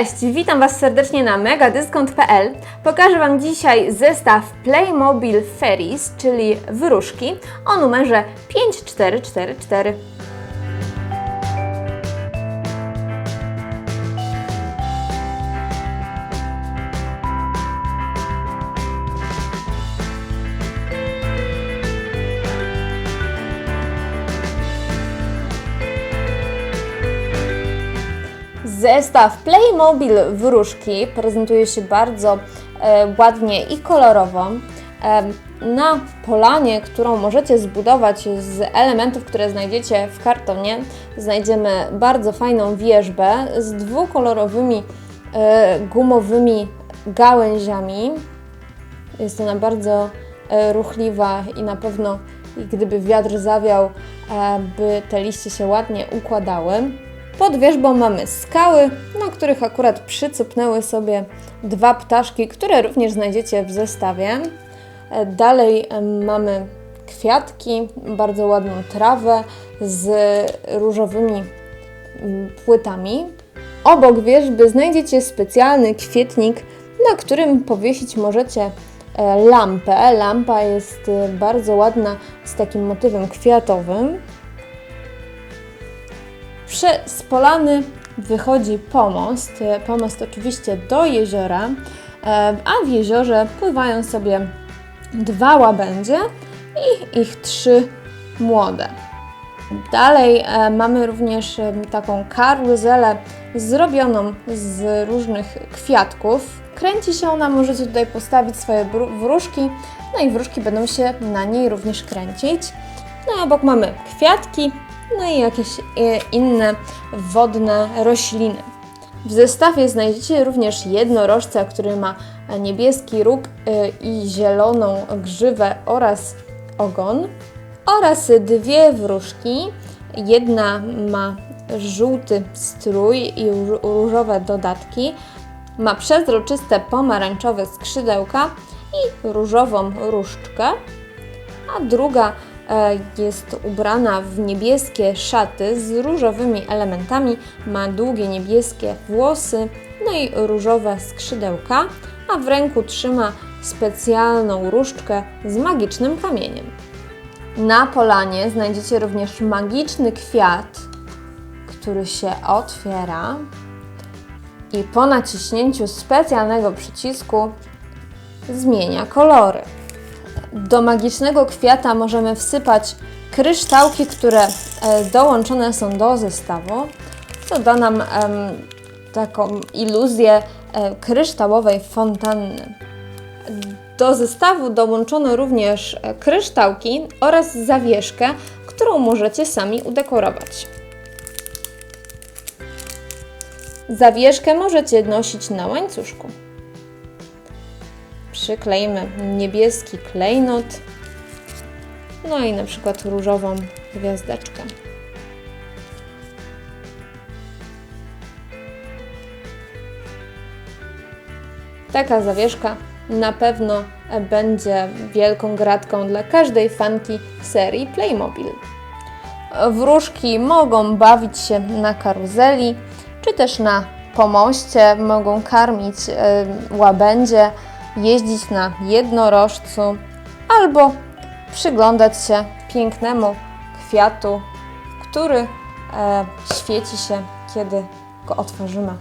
Cześć, witam Was serdecznie na megadyskont.pl. Pokażę Wam dzisiaj zestaw Playmobil Ferries, czyli wróżki, o numerze 5444. Zestaw Playmobil wróżki prezentuje się bardzo e, ładnie i kolorowo. E, na polanie, którą możecie zbudować z elementów, które znajdziecie w kartonie, znajdziemy bardzo fajną wieżbę z dwukolorowymi e, gumowymi gałęziami. Jest ona bardzo e, ruchliwa i na pewno, gdyby wiatr zawiał, e, by te liście się ładnie układały. Pod wierzbą mamy skały, na których akurat przycupnęły sobie dwa ptaszki, które również znajdziecie w zestawie. E, Dalej em, mamy kwiatki, bardzo ładną trawę z różowymi mm, płytami. Obok wierzby znajdziecie specjalny kwietnik, na którym powiesić możecie e, lampę. Lampa jest e, bardzo ładna z takim motywem kwiatowym. Prze- z polany wychodzi pomost. E, Pomost oczywiście do jeziora, e, a w jeziorze pływają sobie dwa łabędzie i ich trzy młode. Dalej e, mamy również taką karuzelę zrobioną z różnych kwiatków. Kręci się ona, możecie tutaj postawić swoje wróżki, no i wróżki będą się na niej również kręcić. No i obok mamy kwiatki, no i jakieś e, inne wodne rośliny. W zestawie znajdziecie również jednorożca, który ma niebieski róg e, i zieloną grzywę oraz ogon oraz dwie wróżki. Jedna ma żółty strój i ró- różowe dodatki, ma przezroczyste pomarańczowe skrzydełka i różową różdżkę, a druga jest ubrana w niebieskie szaty z różowymi elementami, ma długie niebieskie włosy, no i różowe skrzydełka, a w ręku trzyma specjalną różdżkę z magicznym kamieniem. Na polanie znajdziecie również magiczny kwiat, który się otwiera i po naciśnięciu specjalnego przycisku zmienia kolory. Do magicznego kwiata możemy wsypać kryształki, które e, dołączone są do zestawu. To da nam taką iluzję e, kryształowej fontanny. Do zestawu dołączono również e, kryształki oraz zawieszkę, którą możecie sami udekorować. Zawieszkę możecie nosić na łańcuszku. Przyklejmy niebieski klejnot, no i na przykład różową gwiazdeczkę. Taka zawieszka na pewno będzie wielką gratką dla każdej fanki serii Playmobil. Wróżki mogą bawić się na karuzeli, czy też na pomoście, mogą karmić łabędzie, jeździć na jednorożcu albo przyglądać się pięknemu kwiatu, który e, świeci się, kiedy go otworzymy.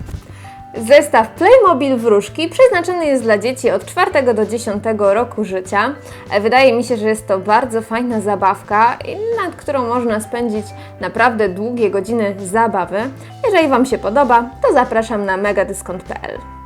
Zestaw Playmobil Wróżki przeznaczony jest dla dzieci od 4 do 10 roku życia. E, Wydaje mi się, że jest to bardzo fajna zabawka, nad którą można spędzić naprawdę długie godziny zabawy. Jeżeli Wam się podoba, to zapraszam na megadyskont.pl.